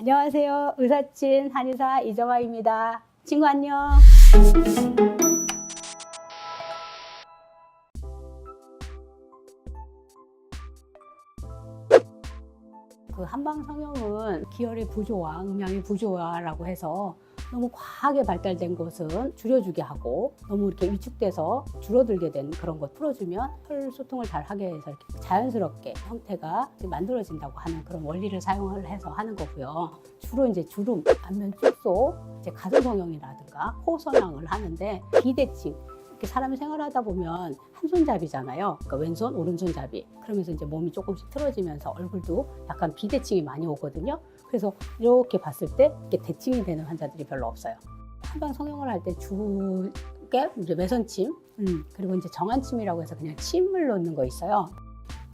안녕하세요. 의사친 한의사 이정아입니다. 친구 안녕. 그 한방 성형은 기혈의 부조화, 음양의 부조화라고 해서 너무 과하게 발달된 것은 줄여주게 하고 너무 이렇게 위축돼서 줄어들게 된 그런 것 풀어주면 혈 소통을 잘 하게 해서 이렇게 자연스럽게 형태가 만들어진다고 하는 그런 원리를 사용을 해서 하는 거고요. 주로 이제 주름, 안면 축소, 이제 가슴 성형이라든가 코 성형을 하는데 비대칭 이렇게 사람이 생활하다 보면 한 손잡이잖아요. 그러니까 왼손, 오른손잡이. 그러면서 이제 몸이 조금씩 틀어지면서 얼굴도 약간 비대칭이 많이 오거든요. 그래서 이렇게 봤을 때 이게 대칭이 되는 환자들이 별로 없어요. 한방 성형을 할 때 주게 이제 매선침, 음, 그리고 이제 정한침이라고 해서 그냥 침을 넣는 거 있어요.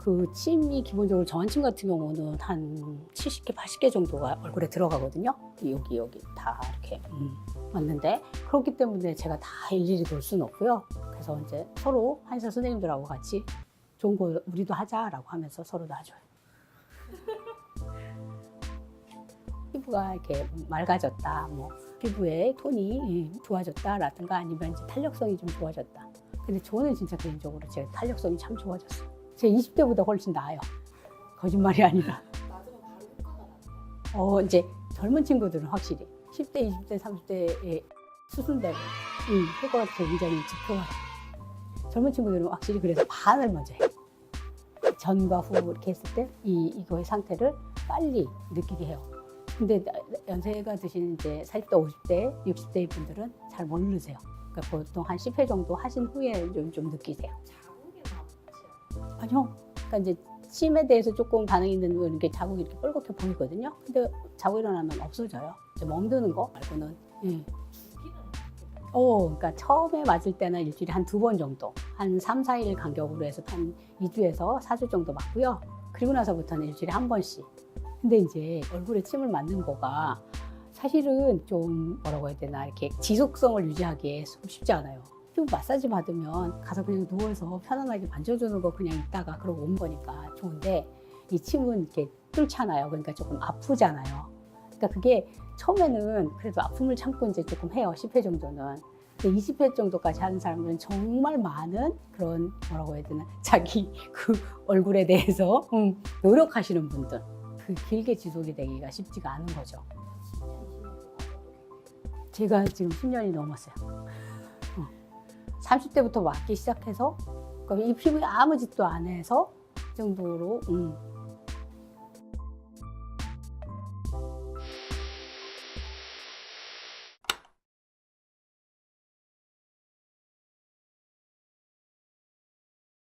그 침이 기본적으로 정한침 같은 경우는 한 70개, 80개 정도가 얼굴에 들어가거든요. 여기 여기 다 이렇게 음, 맞는데 그렇기 때문에 제가 다 일일이 돌 수는 없고요. 그래서 이제 서로 한의사 선생님들하고 같이 좋은 거 우리도 하자라고 하면서 서로 놔줘요. 피부가 이렇게 맑아졌다, 뭐 피부의 톤이 좋아졌다라든가 아니면 이제 탄력성이 좀 좋아졌다. 근데 저는 진짜 개인적으로 제 탄력성이 참 좋아졌어요. 제 20대보다 훨씬 나아요. 거짓말이 아니라. 어, 이제 젊은 친구들은 확실히 10대, 20대, 30대에 수순대로 음, 효과가 굉장히 지표화해. 젊은 친구들은 확실히 그래서 반을 먼저 해. 전과 후 이렇게 했을 때 이, 이거의 상태를 빨리 느끼게 해요. 근데 나- 연세가 드신 이제 40대, 50대, 60대 분들은 잘 모르세요. 그러니까 보통 한 10회 정도 하신 후에 좀, 좀 느끼세요. 아니요. 그러니까 이제 침에 대해서 조금 반응이 있는 거 이렇게 자국이 이렇게 뻘겋게 보이거든요. 근데 자고 일어나면 없어져요. 이제 멍드는 거 말고는. 예. 어, 그러니까 처음에 맞을 때는 일주일에 한 두 번 정도, 한 3, 4일 간격으로 해서 한 2주에서 4주 정도 맞고요. 그리고 나서부터는 일주일에 한 번씩. 근데 이제 얼굴에 침을 맞는 거가 사실은 좀 뭐라고 해야 되나 이렇게 지속성을 유지하기에 쉽지 않아요. 피부 마사지 받으면 가서 그냥 누워서 편안하게 만져주는 거 그냥 있다가 그러고 온 거니까 좋은데 이 침은 이렇게 뚫잖아요. 그러니까 조금 아프잖아요. 그러니까 그게 처음에는 그래도 아픔을 참고 이제 조금 해요. 10회 정도는. 근데 20회 정도까지 하는 사람들은 정말 많은 그런 뭐라고 해야 되나 자기 그 얼굴에 대해서 음, 노력하시는 분들 그 길게 지속이 되기가 쉽지가 않은 거죠. 10년, 20년 맞아도 제가 지금 10년이 넘었어요. 30대부터 맞기 시작해서 그러니까 이 피부에 아무 짓도 안 해서 이 정도로 음,